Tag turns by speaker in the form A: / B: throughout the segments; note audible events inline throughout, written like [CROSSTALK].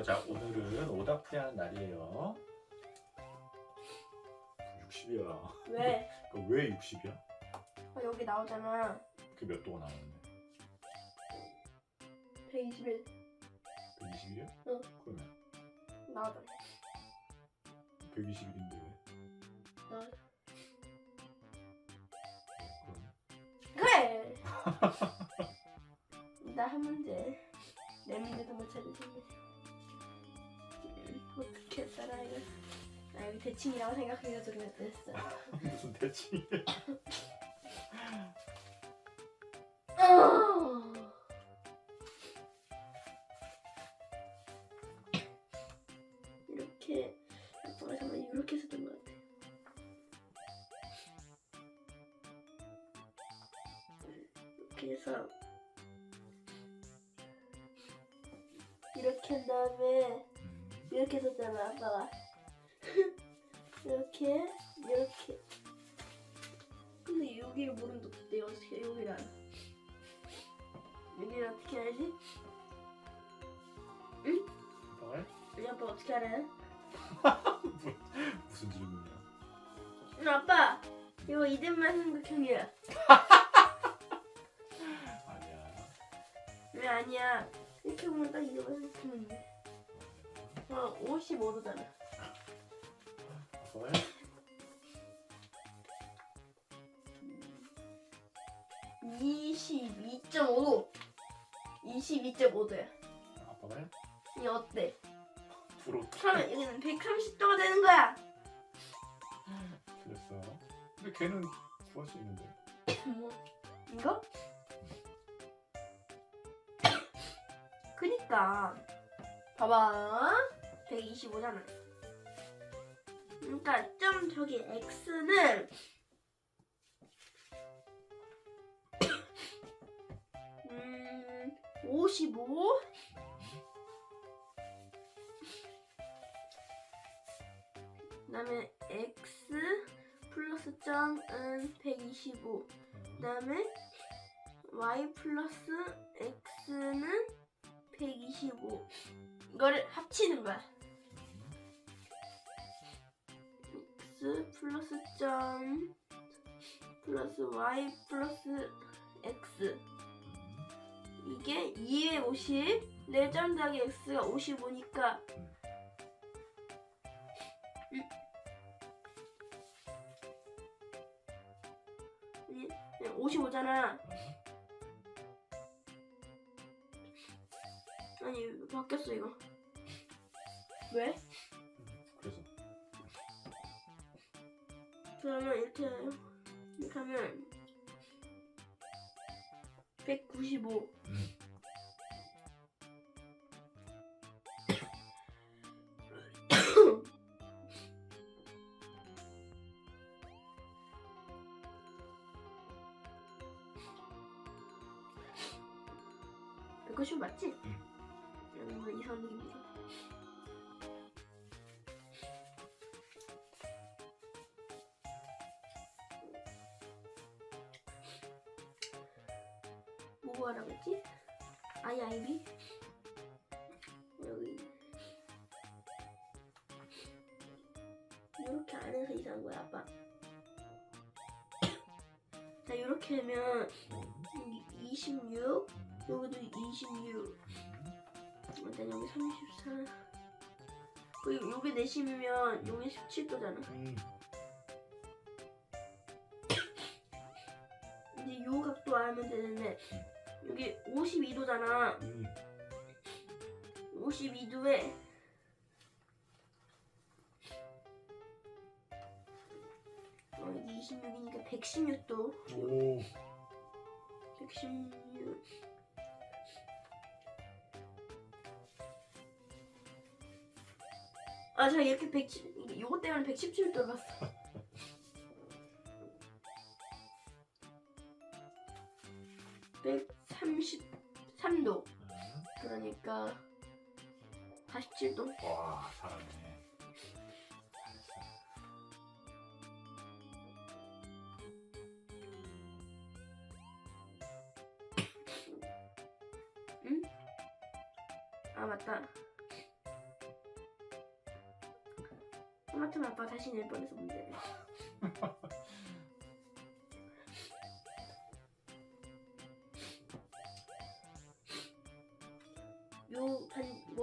A: 안녕하세요. 자, 오늘은 오답 해야 하는 날이에요. 60이야.
B: 왜? [LAUGHS]
A: 왜 60이야?
B: 어, 여기 나오잖아.
A: 그게 몇 도가 나오는데?
B: 121
A: 120이야?
B: 응.
A: 그러면
B: 나오잖아.
A: 121인데 왜?
B: 나.
A: 그러면
B: 그래. [LAUGHS] 나 한 문제. 내 문제도 못 찾으시네. 했더라 이거? 나 여기 대칭이라고 생각해가지고 그랬어.
A: 무슨 대칭이야? [LAUGHS]
B: 아빠 어떻게 알아? [LAUGHS]
A: 무슨 질문이야?
B: 응, 아빠 이거 이름만 삼각형이야
A: 아니야.
B: 왜 아니야 이렇게 보면 딱 이거만 삼각형인데 어 55도잖아
A: 뭘?
B: 22.5도 22.5도야
A: 아빠가 해?
B: 이 어때?
A: 부러.
B: 그러면 여기는 130도가 되는 거야
A: 그랬어. 근데 걔는 구할 수 있는데.
B: 뭐 이거? 그니까 봐봐 125잖아 그러니까 좀 저기 x는 음, 55 그 다음에 x 플러스 점은 125 그 다음에 y 플러스 x는 125 이거를 합치는 거야. x 플러스 점 플러스 y 플러스 x. 이게 250 4점 더하기 x가 55니까 55잖아. 아니 바뀌었어 이거. 왜?
A: 그래서.
B: 그러면 이렇게 해요. 이렇게 하면 195 뭐 하라고 했지? 아이 아이비? 여기 이렇게 안 해서 이상한 거야 아빠 자 이렇게 하면 여기 26 여기도 26 일단 여기 34 그리고 요게 내심이면 요게 17도잖아
A: 음.
B: 이제 요 각도 알면 되는데 여기 52도잖아
A: 음.
B: 52도에 어, 여기 26이니까 116도
A: 오.
B: 116 아, 저 이렇게 110, 요거 때문에 117도 봤어. (133도)
A: 음.
B: 그러니까 47도
A: 와, 잘하네.
B: 아 맞다. 하마터면 아빠 다시 낼 뻔해서 문제네. [LAUGHS]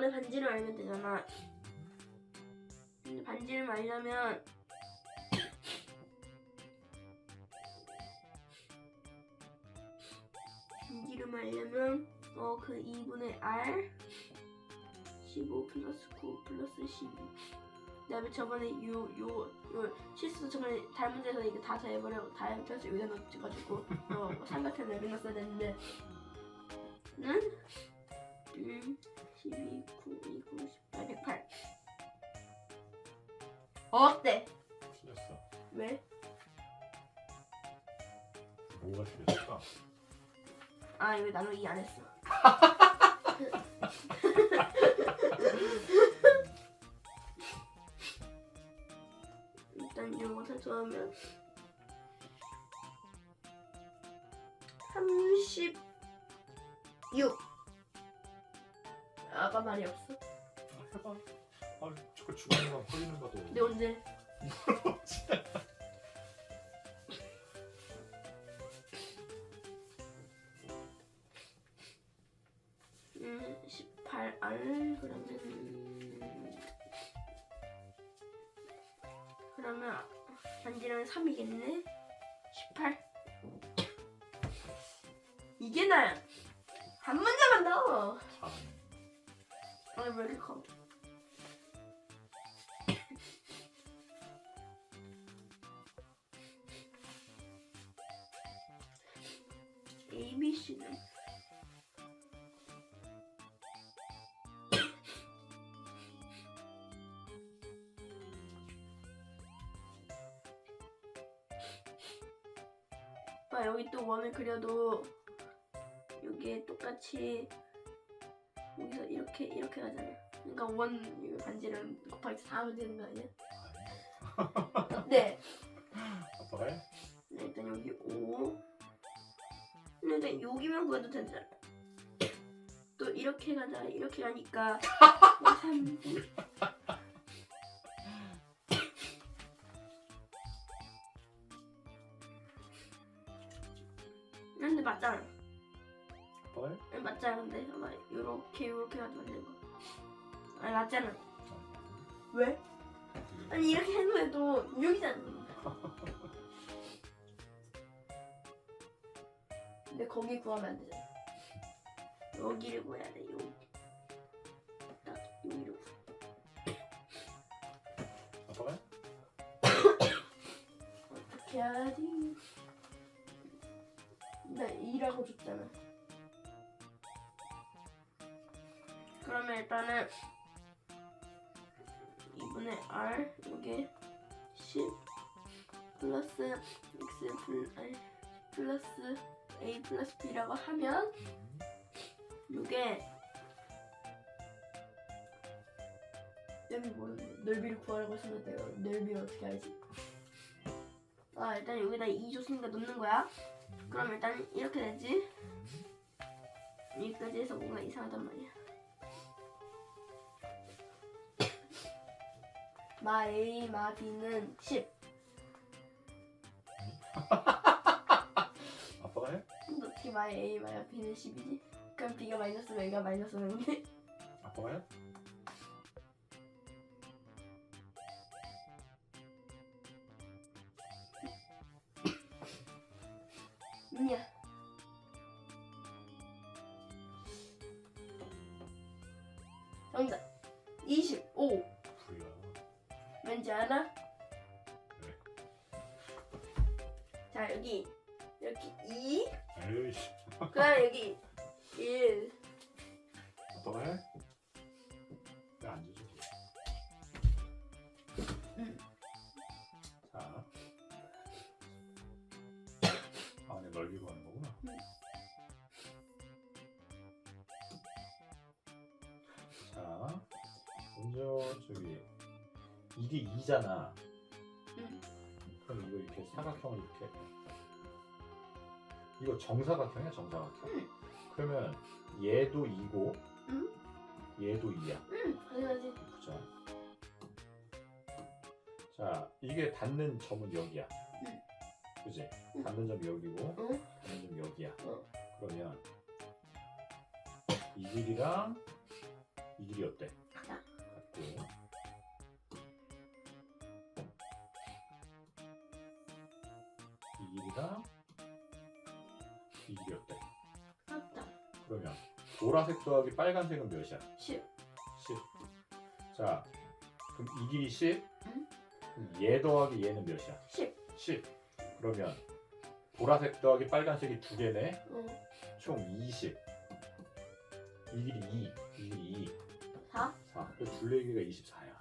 B: 반, 원의 반지를 알면 되잖아. 근데 반지를 알려면 반지를 알려면 어 그 2분의 R 15 플러스 9 플러스 12 그다음에 저번에 요요요 실수 저번에 다른 문제에서 이거 다 더해버려 다 합쳐서 여기다 넣어가지고 어 삼각형 넣었어야 되는데. 는 1, 12, 9, 2, 9, 18, 108 어때?
A: 틀렸어.
B: 왜?
A: 뭐가 틀렸을까?
B: 아 이거 나누기 안 했어 [LAUGHS] 일단 이런 거 사소하면 36 아까 말이 없어
A: 아, 해봐. 아, 자꾸 주머니만 걸리는 거도.
B: 근데 언제 음, 18R 그러면 그러면 반지는 3이겠네 18 이게 나야 한 문제만 더
A: 참.
B: 아니 왜 이렇게 커 A, B, C는 봐 여기 또 원을 그려도 여기에 똑같이 이렇게 이렇게 가잖아. 그러니까 원 반지를 곱하기 4 하면 되는 거 아니야? 네.
A: 아빠가 해?
B: 네, 일단 여기 5. 근데 여기만 구해도 되잖아. 또 이렇게 가자. 이렇게 가니까 3. 요렇게 가지고 되는 거. 아니 맞잖아. 왜? 아니 이렇게 해도 여기잖아. 근데 거기 구하면 안 되잖아. 여기를 구해야 돼. 여기. 딱 여기를 구.
A: 아빠가 해?
B: 어떻게 하지? 나 2라고 줬잖아. 그러면 일단은 2분의 R 여기 10 플러스 X 플러스 A 플러스 B라고 하면
A: 음.
B: 이게 넓이를 구하라고 했으면 내가 넓이를 어떻게 알지? 아 일단 여기다 2 줬으니까 넣는 거야
A: 음.
B: 그럼 일단 이렇게 되지
A: 음.
B: 여기까지 해서 뭔가 이상하단 말이야 마 A 마 B는 10 [LAUGHS]
A: 아빠가 해?
B: 근데 어떻게 마 A 마 B는 10이지? 그럼 B가 마이너스고 A가 마이너스는 게
A: 아빠가 해? 먼저 저기 이게 2잖아.
B: 응.
A: 그럼 이거 이렇게 사각형을 이렇게 이거 정사각형이야 정사각형.
B: 응.
A: 그러면 얘도 2고
B: 응.
A: 얘도 2야.
B: 응.
A: 보자. 자, 이게 닿는 점은 여기야.
B: 응.
A: 그지?
B: 응.
A: 닿는 점이 여기고,
B: 응?
A: 닿는 점이 여기야.
B: 어.
A: 그러면 이 길이랑 이 길이 어때?
B: 같아.
A: 같고. 이 길이랑 이 길이 어때?
B: 같다.
A: 그러면 보라색 더하기 빨간색은 몇이야?
B: 10.
A: 10. 자, 그럼 이 길이 10?
B: 응.
A: 그럼 얘 더하기 얘는 몇이야?
B: 10.
A: 10. 그러면 보라색 더하기 빨간색이 두 개네.
B: 어.
A: 총 20. 이 길이 2. 이 길이 2.
B: 4.
A: 4. 그 둘레기가 24야.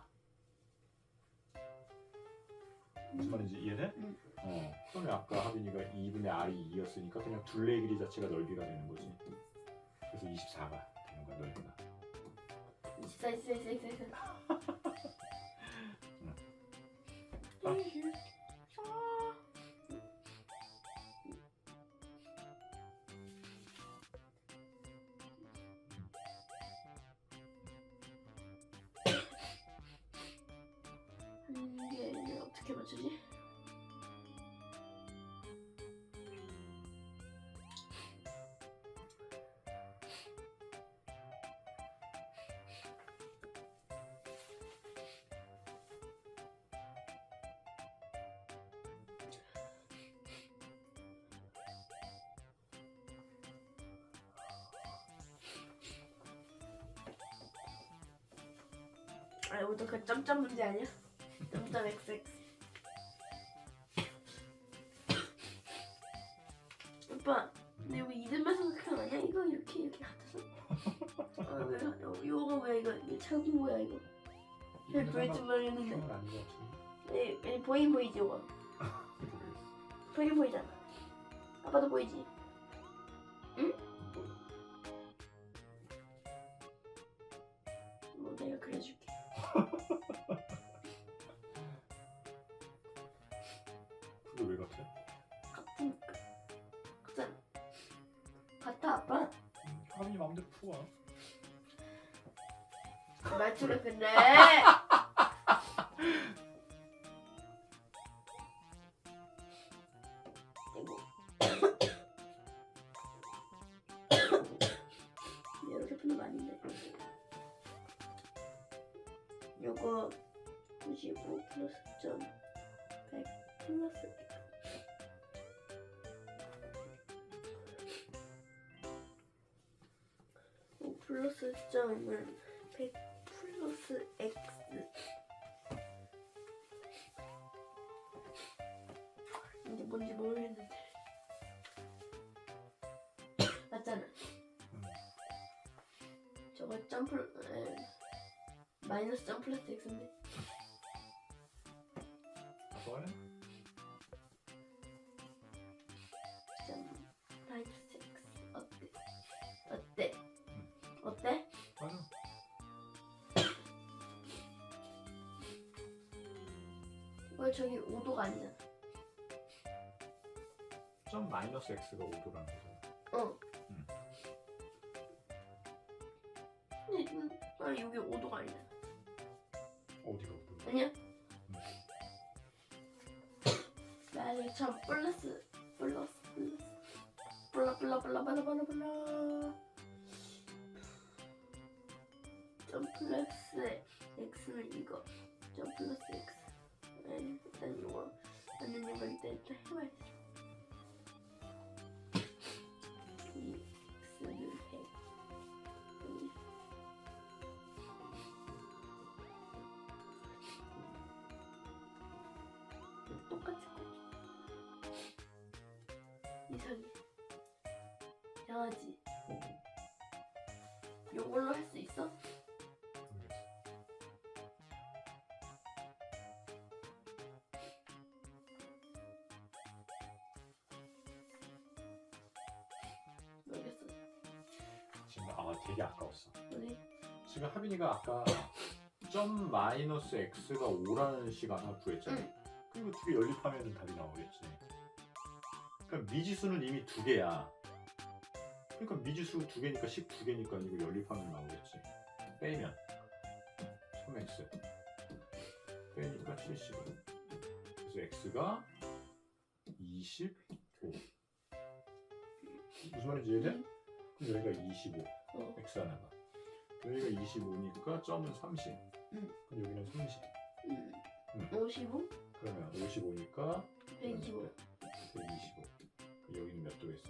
A: 무슨 말인지 이해돼?
B: 응.
A: 어. 그러면 아까 하빈이가 2분의 r이 2였으니까 그냥 둘레 길이 자체가 넓이가 되는 거지. 그래서 24가 되는 거야, 넓이가.
B: 24, 24, 24, 24.
A: 응.
B: 24. 맞추지? 아, 이것도 그 점점 문제 아니야? 점점 [LAUGHS] XX. 아, 왜, 어, 이거가 왜 이거 이게 작은 거야 이거? 잘 보일지 모르겠는데.
A: 그건 아닌 것 같은데.
B: 네, 네, 보인 보이지 이거? [LAUGHS] 보인 보이잖아. 아빠도 보이지? 요거 95 플러스 점 100 플러스 오 플러스 점은 100 플러스 x. 이게 뭔지 모르겠는데. 맞잖아.
A: 음.
B: 저거 점프 에, 마이너스 점 플러스 x인데
A: 아빠 할래?
B: 점 마이너스 x 어때 어때 어때
A: 맞아.
B: 왜 저기 5도가 아니잖아
A: 점 마이너스 x가 5도라는 거잖아.
B: 어
A: 음.
B: 근데 음, 아니 여기 5도가 아니잖아
A: 어디가 5도?
B: 아니야? 나는 참 플러스 플러스 플러스 플러 플러 플러 플러 플러 플러 점 플러스 x는 이거 점 플러스 x 일단 이거 나는 이거 일단 해봐야지 이상해. 이상하지? 요걸로 할 수 있어?
A: 모르겠어. 지금 아 되게 아까웠어.
B: 우리
A: 지금 하빈이가 아까 점 마이너스 x가 5라는 식 하나 구했잖아.
B: 응.
A: 그리고 두 개 연립하면 답이 나오겠지. 그러니까 미지수는 이미 두 개야. 그러니까 미지수 두 개니까 식두 개니까 이거 연립하면 나오겠지. 빼면 3x 빼니까 75 그래서 x가 25 무슨 말인지 이해돼? 그럼 여기가 25
B: 어.
A: x 하나가 여기가 25니까 점은 30
B: 음.
A: 그럼 여기는 30
B: 음.
A: 음.
B: 55?
A: 그러면 55니까
B: 125.
A: 125 그럼 여기는 몇 도겠어?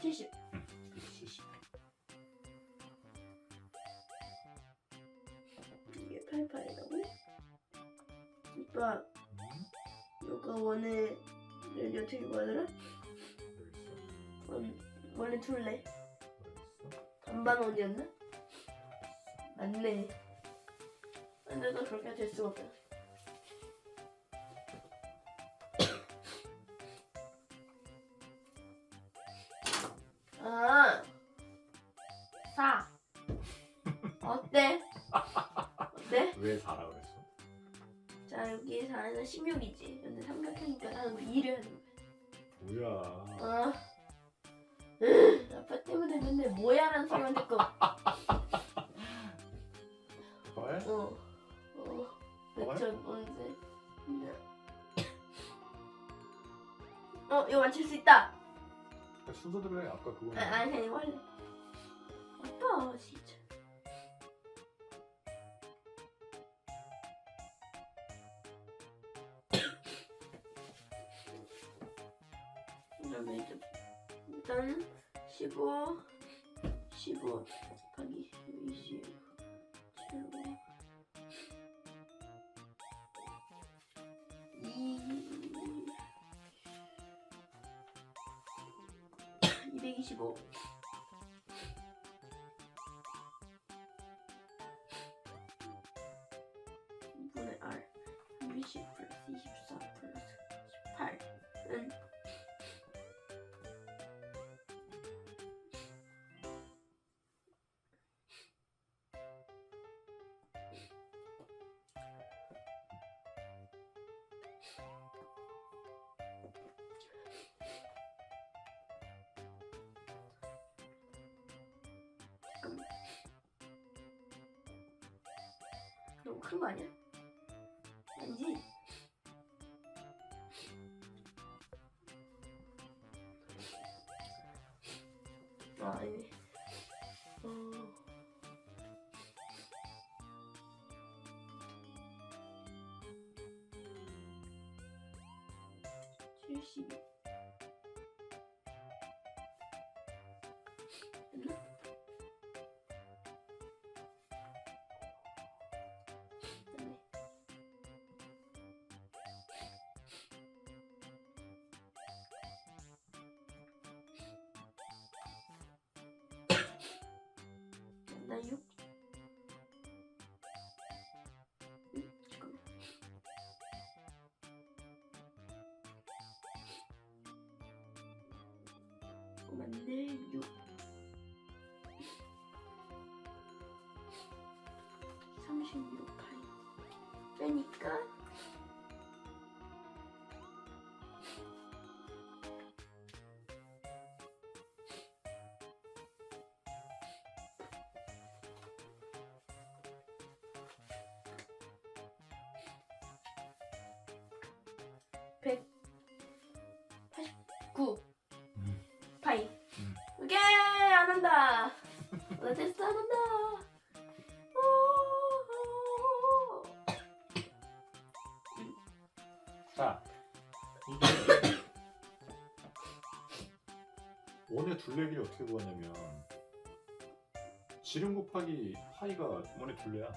B: 70.
A: 70
B: 이게 88이라고? 오빠,
A: 음?
B: 이거 원에 여기 어떻게 구하더라?
A: 여기 있어
B: 원, 원래 둘레.
A: 여기 있어
B: 반반 원이었나? 맞네. 근데 너 그렇게 될 수가 없다. 아, 4. [LAUGHS] 어때? 어때?
A: 왜 4라 그랬어?
B: 자, 여기 4에서 16이지. 근데 삼각형이니까 나는 2를 하는 거야.
A: 뭐야
B: 아, 으, 아빠 때문에 맨날 뭐야라는 소리만 듣고.
A: 헐?
B: 어, 어, 몇천 언제? 어, 이거 맞출 수 있다.
A: 순서대로 해 아까 그거
B: 아, 아니, 그냥 이거 할래. 아빠, 진짜. 그다음에 일단 15, 15 Facebook. 너무 큰 거 아니야? 나
A: 둘레기를 어떻게 구하냐면 지름 곱하기 파이가 원의 둘레야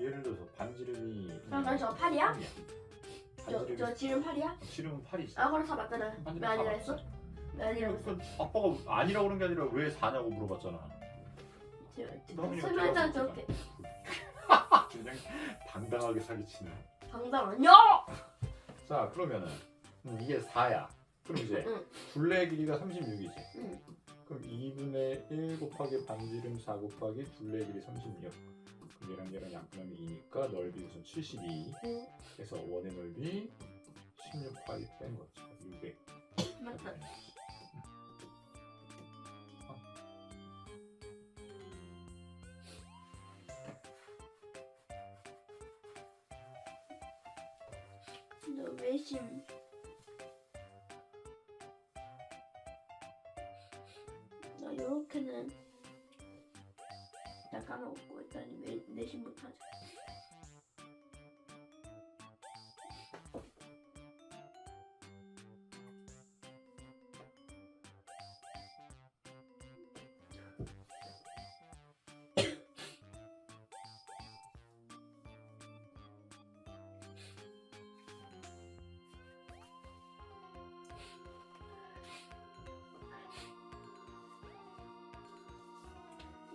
A: 예를 들어서 반지름이
B: 그러면 저 팔이야?
A: 삼이야.
B: 저,
A: 반지름이
B: 저 지름 팔이야?
A: 지름은 8이지
B: 아 그럼 다 맞잖아. 왜 아니라 했어? 왜 아니라고 했어?
A: 아빠가 아니라고 그런 게 아니라 왜 4냐고 물어봤잖아 너무
B: 설명장
A: 어깨가
B: 저렇게
A: 그냥 당당하게 사기치네
B: 당당 아니야!
A: 자 그러면은 음, 이게 4야 그럼 이제 둘레 길이가 36이지.
B: 응.
A: 그럼 2분의 1 곱하기 반지름 4 곱하기 둘레 길이 36. 그럼 얘랑 얘랑 약분하면 2니까 넓이 우선 72. 그래서 원의 넓이 16파이 뺀 거지. 6에.
B: 맞다. 어. 너왜 심? 요렇게는 잠깐만 웃고 있다니 내심 못하죠.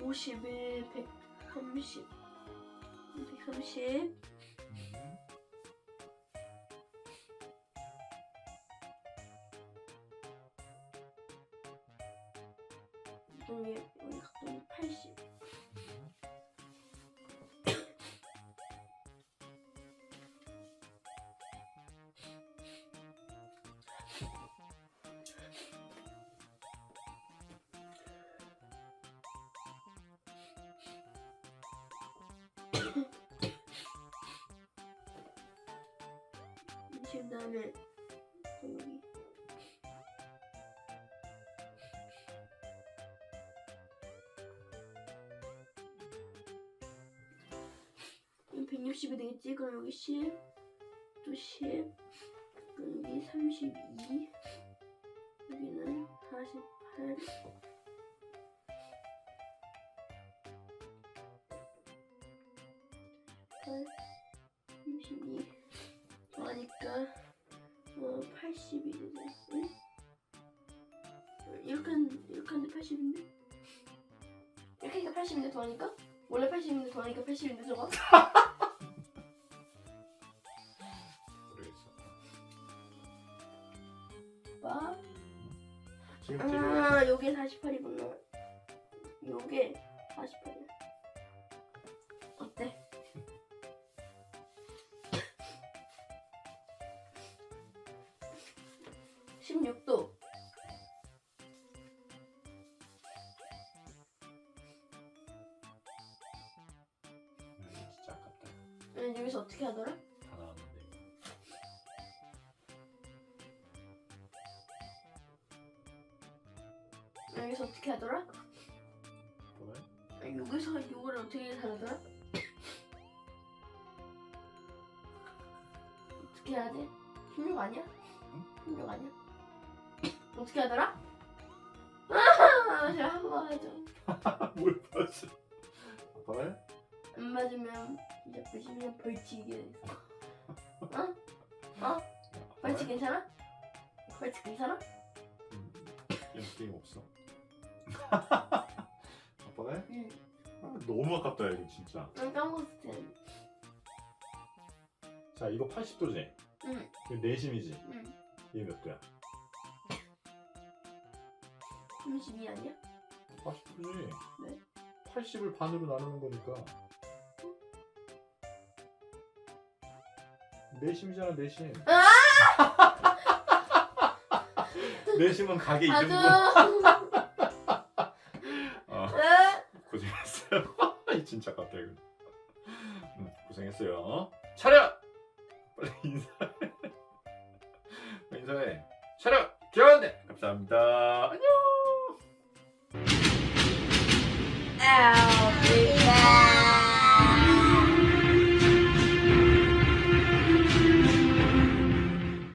B: 51, 130, 130, 그 다음에 여기 여기 160이 되겠지? 그럼 여기 10, 또 10, 그럼 여기 32, 여기는 48, 80인데? 이렇게 하니까 80인데 더하니까? 원래 80인데 더하니까 80인데 저거?
A: 모르겠어. 지금
B: 아, 요게 48이구나. 어떻게 하더라?
A: 다 나왔는데.
B: 여기서 어떻게 하더라?
A: 뭐래?
B: 아, 여기서 요거를 어떻게 하더라? 어떻게 해야 돼? 16 아니야?
A: 응?
B: 16 아니야? 어떻게 하더라? [LAUGHS] 아, 제가 한번 해줘.
A: 뭘 봤어? 뭐래?
B: 안 맞으면 이제 보시면 벌칙이 어? 어? 벌칙 괜찮아? 벌칙 괜찮아?
A: 음, 이런 게임 없어. [LAUGHS] 아빠네?
B: 응.
A: 아, 너무 아깝다 이거 진짜.
B: 난 까먹었을 텐데.
A: 자 이거 80도지?
B: 응.
A: 이거 내심이지?
B: 응.
A: 이게 몇 도야?
B: 32 아니야?
A: 80도지?
B: 네.
A: 80을 반으로 나누는 거니까. 내심이잖아 내심. 내심은 가게.
B: 아주.
A: 어,
B: 에?
A: 고생했어요. 이 [LAUGHS] 진짜 아깝다 이거. 음, 고생했어요.